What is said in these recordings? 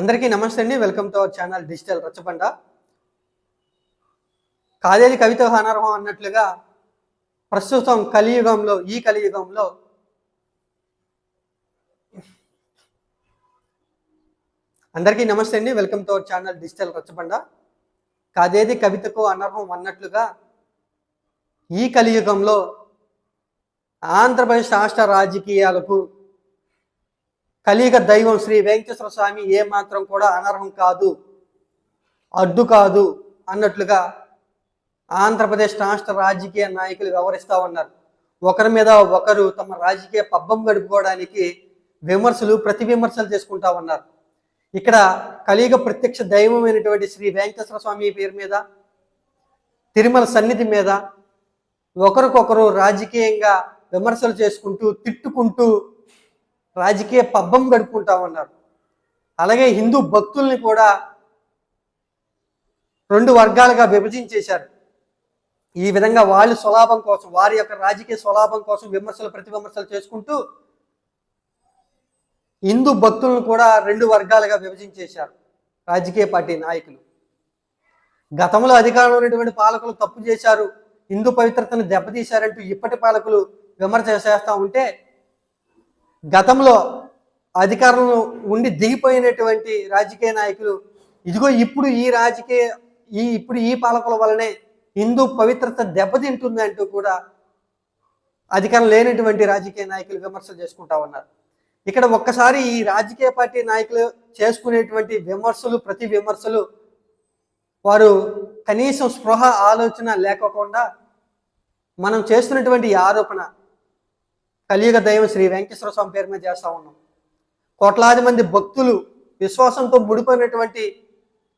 అందరికీ నమస్తే అండి. Welcome to our channel digital Rachabanda. కాదేది కవిత అనర్హం అన్నట్లుగా ప్రస్తుతం కలియుగంలో ఈ కలియుగంలో అందరికీ నమస్తే అండి. Welcome to our channel digital Rachabanda. కాదేది కవితకు అనర్హం అన్నట్లుగా ఈ కలియుగంలో ఆంధ్రప్రదేశ్ రాష్ట్ర రాజకీయాలకు కలియుగ దైవం శ్రీ వెంకటేశ్వర స్వామి ఏ మాత్రం కూడా అనర్హం కాదు అడ్డు కాదు అన్నట్లుగా ఆంధ్రప్రదేశ్ రాష్ట్ర రాజకీయ నాయకులు వ్యవహరిస్తూ ఉన్నారు. ఒకరి మీద ఒకరు తమ రాజకీయ పబ్బం గడుపుకోవడానికి విమర్శలు ప్రతి విమర్శలు చేసుకుంటా ఉన్నారు. ఇక్కడ కలియుగ ప్రత్యక్ష దైవమైనటువంటి శ్రీ వెంకటేశ్వర స్వామి పేరు మీద తిరుమల సన్నిధి మీద ఒకరికొకరు రాజకీయంగా విమర్శలు చేసుకుంటూ తిట్టుకుంటూ రాజకీయ పబ్బం గడుపుకుంటా ఉన్నారు అలాగే హిందూ భక్తుల్ని కూడా రెండు వర్గాలుగా విభజించేశారు. ఈ విధంగా వాళ్ళు స్వలాభం కోసం వారి యొక్క రాజకీయ స్వలాభం కోసం విమర్శలు ప్రతి విమర్శలు చేసుకుంటూ హిందూ భక్తులను కూడా రెండు వర్గాలుగా విభజించేశారు రాజకీయ పార్టీ నాయకులు. గతంలో అధికారంలో ఉన్నటువంటి పాలకులు తప్పు చేశారు హిందూ పవిత్రతను దెబ్బతీశారంటూ ఇప్పటి పాలకులు విమర్శ చేస్తూ ఉంటే గతంలో అధికారంలో ఉండి దిగిపోయినటువంటి రాజకీయ నాయకులు ఇదిగో ఇప్పుడు ఈ రాజకీయ ఈ ఇప్పుడు ఈ పాలకుల వల్లనే హిందూ పవిత్రత దెబ్బతింటుంది అంటూ కూడా అధికారం లేనటువంటి రాజకీయ నాయకులు విమర్శలు చేసుకుంటా ఉన్నారు. ఇక్కడ ఒక్కసారి ఈ రాజకీయ పార్టీ నాయకులు చేసుకునేటువంటి విమర్శలు ప్రతి విమర్శలు వారు కనీసం స్పృహ ఆలోచన లేకోకుండా మనం చేస్తున్నటువంటి ఈ ఆరోపణ కలియుగ దైవం శ్రీ వెంకటేశ్వర స్వామి పేరు మీద చేస్తూ ఉన్నాం. కోట్లాది మంది భక్తులు విశ్వాసంతో ముడిపోయినటువంటి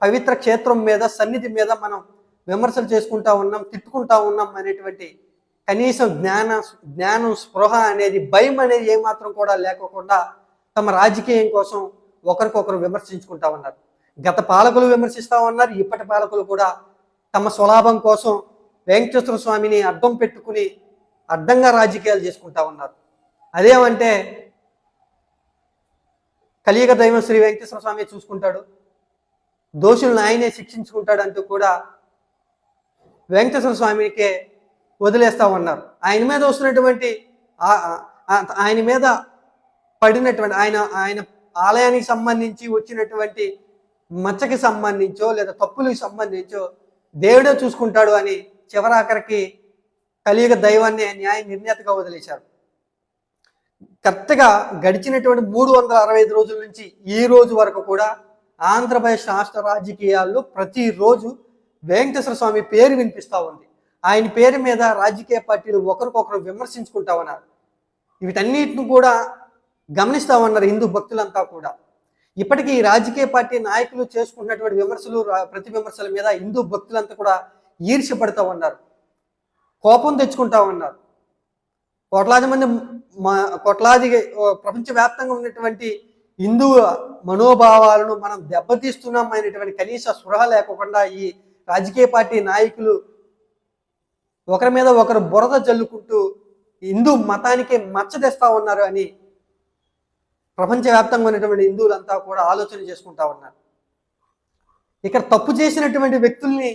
పవిత్ర క్షేత్రం మీద సన్నిధి మీద మనం విమర్శలు చేసుకుంటా ఉన్నాం తిట్టుకుంటా ఉన్నాం అనేటువంటి కనీసం జ్ఞాన జ్ఞానం స్పృహ అనేది భయం అనేది ఏమాత్రం కూడా లేకోకుండా తమ రాజకీయం కోసం ఒకరికొకరు విమర్శించుకుంటా ఉన్నారు. గత పాలకులు విమర్శిస్తూ ఉన్నారు ఇప్పటి పాలకులు కూడా తమ స్వలాభం కోసం వెంకటేశ్వర స్వామిని అడ్డం పెట్టుకుని అడ్డంగా రాజకీయాలు చేసుకుంటా ఉన్నారు. అదేమంటే కలియుగ దైవం శ్రీ వెంకటేశ్వర స్వామి చూసుకుంటాడు. దోషులను ఆయనే శిక్షించుకుంటాడు అంటూ కూడా వెంకటేశ్వర స్వామికే వదిలేస్తా ఉన్నారు. ఆయన మీద వస్తున్నటువంటి ఆయన మీద పడినటువంటి ఆయన ఆయన ఆలయానికి సంబంధించి వచ్చినటువంటి మచ్చకి సంబంధించో లేదా తప్పులకు సంబంధించో దేవుడే చూసుకుంటాడు అని చివరాఖరికి కలియుగ దైవాన్ని న్యాయ నిర్ణేతగా వదిలేశారు. కరెక్ట్గా గడిచినటువంటి మూడు వందల అరవై ఐదు రోజుల నుంచి ఈ రోజు వరకు కూడా ఆంధ్రప్రదేశ్ రాష్ట్ర రాజకీయాల్లో ప్రతిరోజు వెంకటేశ్వర స్వామి పేరు వినిపిస్తూ ఉంది. ఆయన పేరు మీద రాజకీయ పార్టీలు ఒకరికొకరు విమర్శించుకుంటా ఉన్నారు. వీటన్నిటిని కూడా గమనిస్తూ ఉన్నారు హిందూ భక్తులంతా కూడా. ఇప్పటికీ ఈ రాజకీయ పార్టీ నాయకులు చేసుకున్నటువంటి విమర్శలు రా- ప్రతి విమర్శల మీద హిందూ భక్తులంతా కూడా ఈర్ష్యపడుతూ ఉన్నారు. కోపం తెచ్చుకుంటా ఉన్నారు. కోట్లాది మంది మా- కొట్లాది ప్రపంచవ్యాప్తంగా ఉన్నటువంటి హిందూ మనోభావాలను మనం దెబ్బతీస్తున్నాం అనేటువంటి కనీస స్పృహ లేకుండా ఈ రాజకీయ పార్టీ నాయకులు ఒకరి మీద ఒకరు బురద జల్లుకుంటూ హిందూ మతానికే మచ్చ తెస్తా ఉన్నారు అని ప్రపంచవ్యాప్తంగా ఉన్నటువంటి హిందువులంతా కూడా ఆలోచన చేసుకుంటా ఉన్నారు. ఇక్కడ తప్పు చేసినటువంటి వ్యక్తుల్ని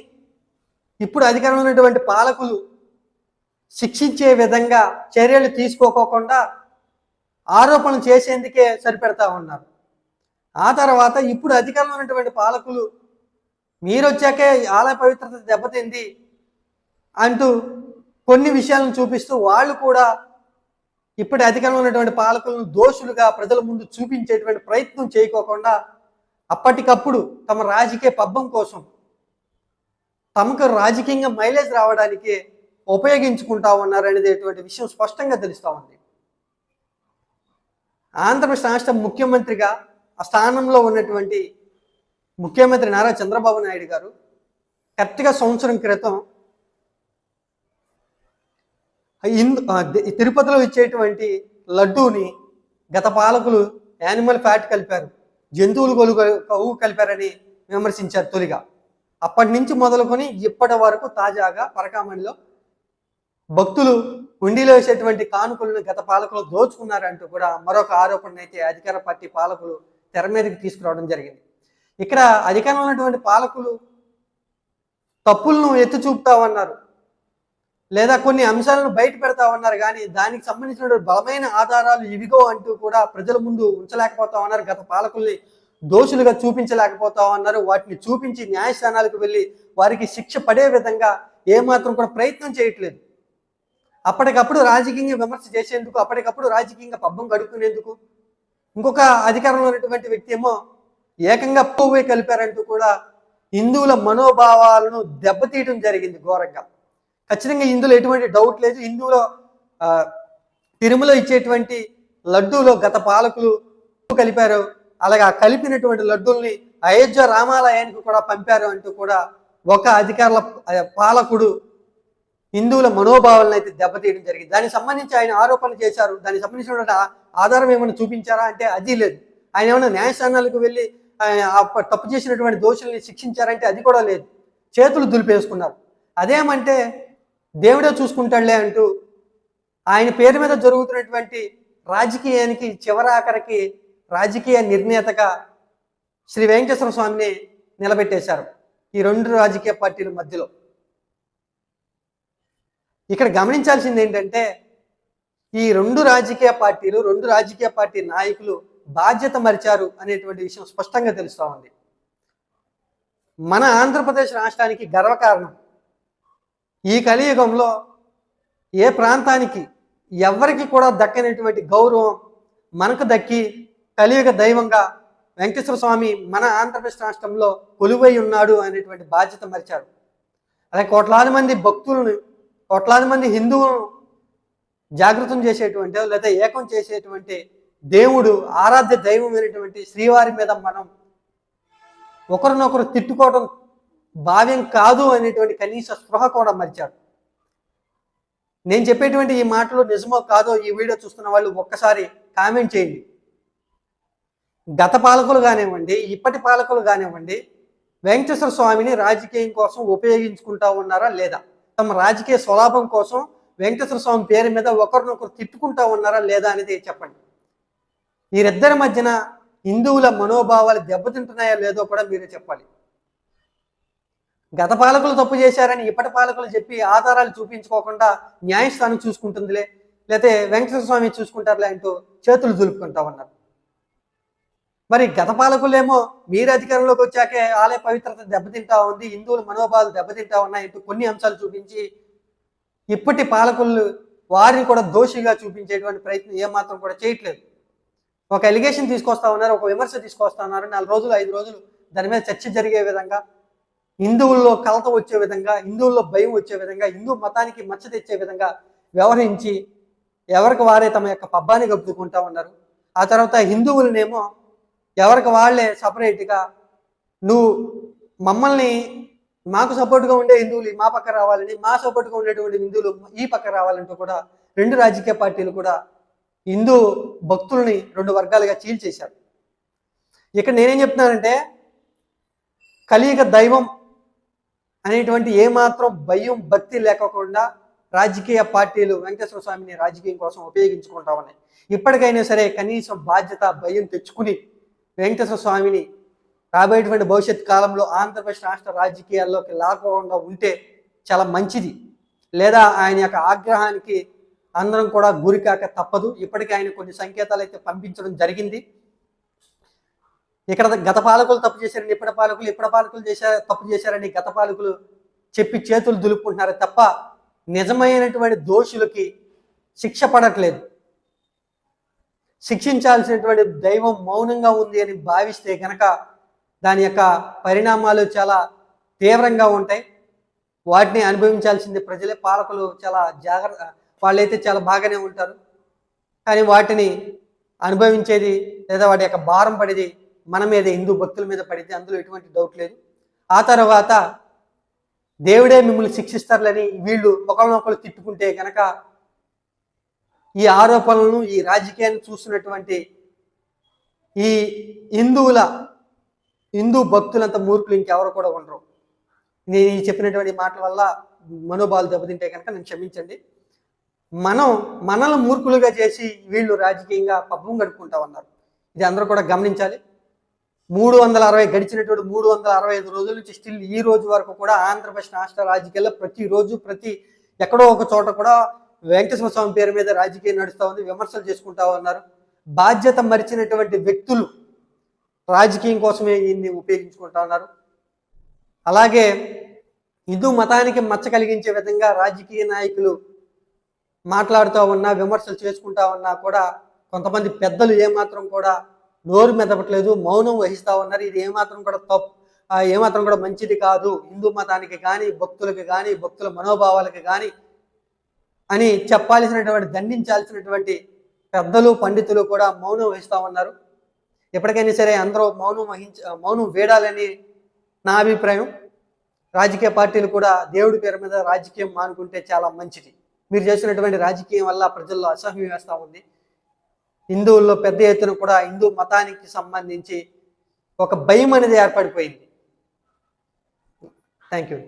ఇప్పుడు అధికారంలో ఉన్నటువంటి పాలకులు శిక్షించే విధంగా చర్యలు తీసుకోకోకుండా ఆరోపణలు చేసేందుకే సరిపెడతా ఉన్నారు. ఆ తర్వాత ఇప్పుడు అధికారంలో ఉన్నటువంటి పాలకులు మీరు వచ్చాకే ఆలయ పవిత్రత దెబ్బతింది అంటూ కొన్ని విషయాలను చూపిస్తూ వాళ్ళు కూడా ఇప్పటి అధికారంలో ఉన్నటువంటి పాలకులను దోషులుగా ప్రజల ముందు చూపించేటువంటి ప్రయత్నం చేయకోకుండా అప్పటికప్పుడు తమ రాజకీయ పబ్బం కోసం తమకు రాజకీయంగా మైలేజ్ రావడానికి ఉపయోగించుకుంటా ఉన్నారు అనేటువంటి విషయం స్పష్టంగా తెలుస్తూ ఉంది. ఆంధ్రప్రదేశ్ రాష్ట్ర ముఖ్యమంత్రిగా ఆ స్థానంలో ఉన్నటువంటి ముఖ్యమంత్రి నారా చంద్రబాబు నాయుడు గారు కరెక్ట్గా సంవత్సరం క్రితం హిందూ తిరుపతిలో ఇచ్చేటువంటి లడ్డూని గత పాలకులు యానిమల్ ఫ్యాట్ కలిపారు జంతువులు కొలు కొవ్వు కలిపారని విమర్శించారు తొలిగా. అప్పటి నుంచి మొదలుకొని ఇప్పటి వరకు తాజాగా పరకామణిలో భక్తులు హుండీలో వేసేటువంటి కానుకలను గత పాలకులు దోచుకున్నారంటూ కూడా మరొక ఆరోపణ అయితే అధికార పార్టీ పాలకులు తెర మీదకి తీసుకురావడం జరిగింది. ఇక్కడ అధికారంలో ఉన్నటువంటి పాలకులు తప్పులను ఎత్తి చూపుతామన్నారు. లేదా కొన్ని అంశాలను బయట పెడతామన్నారు. కానీ దానికి సంబంధించిన బలమైన ఆధారాలు ఇవిగో అంటూ కూడా ప్రజల ముందు ఉంచలేకపోతా ఉన్నారు గత పాలకుల్ని దోషులుగా చూపించలేకపోతా ఉన్నారు వాటిని చూపించి న్యాయస్థానాలకు వెళ్ళి వారికి శిక్ష పడే విధంగా ఏమాత్రం కూడా ప్రయత్నం చేయట్లేదు. అప్పటికప్పుడు రాజకీయంగా విమర్శ చేసేందుకు అప్పటికప్పుడు రాజకీయంగా పబ్బం గడుపుకునేందుకు ఇంకొక అధికారంలో ఉన్నటువంటి వ్యక్తి ఏమో ఏకంగా పువ్వే కలిపారంటూ కూడా హిందువుల మనోభావాలను దెబ్బతీయడం జరిగింది ఘోరంగా. ఖచ్చితంగా ఇందులో ఎటువంటి డౌట్ లేదు. హిందువుల తిరుమల ఇచ్చేటువంటి లడ్డూలో గత పాలకులు కలిపారు. అలాగే ఆ కలిపినటువంటి లడ్డూల్ని అయోధ్య రామాలయానికి కూడా పంపారు అంటూ కూడా ఒక అధికారుల పాలకుడు హిందువుల మనోభావాలను అయితే దెబ్బతీయడం జరిగింది. దానికి సంబంధించి ఆయన ఆరోపణలు చేశారు. దానికి సంబంధించిన ఆధారం ఏమైనా చూపించారా? అంటే అది లేదు. ఆయన ఏమైనా న్యాయస్థానాలకు వెళ్ళి ఆయన తప్పు చేసినటువంటి దోషుల్ని శిక్షించారంటే అది కూడా లేదు. చేతులు దులిపేసుకున్నారు. అదేమంటే దేవుడే చూసుకుంటాడులే అంటూ ఆయన పేరు మీద జరుగుతున్నటువంటి రాజకీయానికి చివరాఖరికి రాజకీయ నిర్ణేతగా శ్రీ వెంకటేశ్వర స్వామిని నిలబెట్టేశారు. ఈ రెండు రాజకీయ పార్టీల మధ్యలో. ఇక్కడ గమనించాల్సింది ఏంటంటే ఈ రెండు రాజకీయ పార్టీలు రెండు రాజకీయ పార్టీ నాయకులు బాధ్యత మరిచారు అనేటువంటి విషయం స్పష్టంగా తెలుస్తూ ఉంది. మన ఆంధ్రప్రదేశ్ రాష్ట్రానికి గర్వకారణం ఈ కలియుగంలో ఏ ప్రాంతానికి ఎవరికి కూడా దక్కనటువంటి గౌరవం మనకు దక్కి కలియుగ దైవంగా వెంకటేశ్వర స్వామి మన ఆంధ్రప్రదేశ్ రాష్ట్రంలో కొలువై ఉన్నాడు అనేటువంటి బాధ్యత మరిచారు. అలాగే కోట్లాది మంది భక్తులను కోట్లాది మంది హిందువు జాగృతం చేసేటువంటి లేదా ఏకం చేసేటువంటి దేవుడు ఆరాధ్య దైవమైనటువంటి శ్రీవారి మీద మనం ఒకరినొకరు తిట్టుకోవడం భావ్యం కాదు అనేటువంటి కనీస స్పృహ కూడా మరిచాడు. నేను చెప్పేటువంటి ఈ మాటలు నిజమో కాదో ఈ వీడియో చూస్తున్న వాళ్ళు ఒక్కసారి కామెంట్ చేయండి. గత పాలకులు కానివ్వండి ఇప్పటి పాలకులు కానివ్వండి వెంకటేశ్వర స్వామిని రాజకీయం కోసం ఉపయోగించుకుంటా ఉన్నారా లేదా? తమ రాజకీయ స్వలాభం కోసం వెంకటేశ్వర స్వామి పేరు మీద ఒకరినొకరు తిట్టుకుంటా ఉన్నారా లేదా అనేది చెప్పండి. వీరిద్దరి మధ్యన హిందువుల మనోభావాలు దెబ్బతింటున్నాయో లేదో కూడా మీరే చెప్పాలి. గత పాలకులు తప్పు చేశారని ఇప్పటి పాలకులు చెప్పి ఆధారాలు చూపించుకోకుండా న్యాయస్థానం చూసుకుంటుందిలే లేకపోతే వెంకటేశ్వర స్వామి చూసుకుంటారులే అంటూ చేతులు దులుపుకుంటా ఉన్నారు. మరి గత పాలకులేమో మీరు అధికారంలోకి వచ్చాకే ఆలయ పవిత్రత దెబ్బతింటా ఉంది హిందువుల మనోభావాలు దెబ్బతింటా ఉన్నాయి కొన్ని అంశాలు చూపించి ఇప్పటి పాలకులు వారిని కూడా దోషిగా చూపించేటువంటి ప్రయత్నం ఏమాత్రం కూడా చేయట్లేదు. ఒక ఎలిగేషన్ తీసుకొస్తా ఉన్నారు ఒక విమర్శ తీసుకొస్తా ఉన్నారు నాలుగు రోజులు ఐదు రోజులు దాని మీద చర్చ జరిగే విధంగా హిందువుల్లో కలత వచ్చే విధంగా హిందువుల్లో భయం వచ్చే విధంగా హిందూ మతానికి మచ్చ తెచ్చే విధంగా వ్యవహరించి ఎవరికి వారే తమ యొక్క పబ్బాన్ని గప్పుకుంటా ఉన్నారు. ఆ తర్వాత హిందువులనేమో ఎవరికి వాళ్ళే సపరేట్గా నువ్వు మమ్మల్ని మాకు సపోర్ట్గా ఉండే హిందువులు మా పక్క రావాలని మా సపోర్ట్గా ఉండేటువంటి హిందువులు ఈ పక్క రావాలంటూ కూడా రెండు రాజకీయ పార్టీలు కూడా హిందూ భక్తుల్ని రెండు వర్గాలుగా చీల్చేశారు. ఇక్కడ నేనేం చెప్తున్నానంటే కలియుగ దైవం అనేటువంటి ఏమాత్రం భయం భక్తి లేకోకుండా రాజకీయ పార్టీలు వెంకటేశ్వర స్వామిని రాజకీయం కోసం ఉపయోగించుకుంటా ఉన్నాయి. ఇప్పటికైనా సరే కనీసం బాధ్యత భయం తెచ్చుకుని వెంకటేశ్వర స్వామిని రాబోయేటువంటి భవిష్యత్ కాలంలో ఆంధ్రప్రదేశ్ రాష్ట్ర రాజకీయాల్లోకి లాక్కోకుండా ఉంటే చాలా మంచిది. లేదా ఆయన యొక్క ఆగ్రహానికి అందరం కూడా గురికాక తప్పదు. ఇప్పటికే ఆయన కొన్ని సంకేతాలు అయితే పంపించడం జరిగింది. ఇక్కడ గత పాలకులు తప్పు చేశారని ఇప్పటి పాలకులు ఇప్పటి పాలకులు చేశారు తప్పు చేశారని గత పాలకులు చెప్పి చేతులు దులుపుకుంటున్నారు తప్ప నిజమైనటువంటి దోషులకి శిక్ష పడట్లేదు. శిక్షించాల్సినటువంటి దైవం మౌనంగా ఉంది అని భావిస్తే కనుక దాని యొక్క పరిణామాలు చాలా తీవ్రంగా ఉంటాయి. వాటిని అనుభవించాల్సింది ప్రజలే. పాలకులు చాలా జాగ్రత్త వాళ్ళైతే చాలా బాగానే ఉంటారు. కానీ వాటిని అనుభవించేది లేదా వాటి యొక్క భారం పడేది మన మీద హిందూ భక్తుల మీద పడితే అందులో ఎటువంటి డౌట్ లేదు. ఆ తర్వాత దేవుడే మిమ్మల్ని శిక్షిస్తారులని వీళ్ళు ఒకరినొకరు తిట్టుకుంటే కనుక ఈ ఆరోపణలను ఈ రాజకీయాన్ని చూస్తున్నటువంటి ఈ హిందువుల హిందూ భక్తులంత మూర్ఖులు ఇంకెవరు కూడా ఉండరు. నేను ఈ చెప్పినటువంటి మాటల వల్ల మనోభావాలు దెబ్బతింటే కనుక నేను క్షమించండి. మనం మనల్ని మూర్ఖులుగా చేసి వీళ్ళు రాజకీయంగా పబ్బం గడుపుకుంటా ఉన్నారు. ఇది అందరూ కూడా గమనించాలి. మూడు వందల అరవై గడిచినటువంటి మూడు వందల అరవై ఐదు రోజుల నుంచి స్టిల్ ఈ రోజు వరకు కూడా ఆంధ్రప్రదేశ్ రాష్ట్ర రాజకీయాల్లో ప్రతిరోజు ప్రతి ఎక్కడో ఒక చోట కూడా వెంకటేశ్వర స్వామి పేరు మీద రాజకీయం నడుస్తూ ఉంది విమర్శలు చేసుకుంటా ఉన్నారు. బాధ్యత మరిచినటువంటి వ్యక్తులు రాజకీయం కోసమే ఈయన్ని ఉపయోగించుకుంటా ఉన్నారు. అలాగే హిందూ మతానికి మచ్చ కలిగించే విధంగా రాజకీయ నాయకులు మాట్లాడుతూ ఉన్నా విమర్శలు చేసుకుంటా ఉన్నా కూడా కొంతమంది పెద్దలు ఏమాత్రం కూడా నోరు మెదపట్లేదు మౌనం వహిస్తూ ఉన్నారు. ఇది ఏమాత్రం కూడా తప్పు ఏమాత్రం కూడా మంచిది కాదు. హిందూ మతానికి కానీ భక్తులకు కానీ భక్తుల మనోభావాలకు కానీ అని చెప్పాల్సినటువంటి దండించాల్సినటువంటి పెద్దలు పండితులు కూడా మౌనం వహిస్తూ ఉన్నారు. ఎప్పటికైనా సరే అందరూ మౌనం వహించ మౌనం వేడాలని నా అభిప్రాయం. రాజకీయ పార్టీలు కూడా దేవుడి పేరు మీద రాజకీయం మానుకుంటే చాలా మంచిది. మీరు చేసినటువంటి రాజకీయం వల్ల ప్రజల్లో అసహ్యం వేస్తూ ఉంది. హిందువుల్లో పెద్ద ఎత్తున కూడా హిందూ మతానికి సంబంధించి ఒక భయం అనేది ఏర్పడిపోయింది. Thank you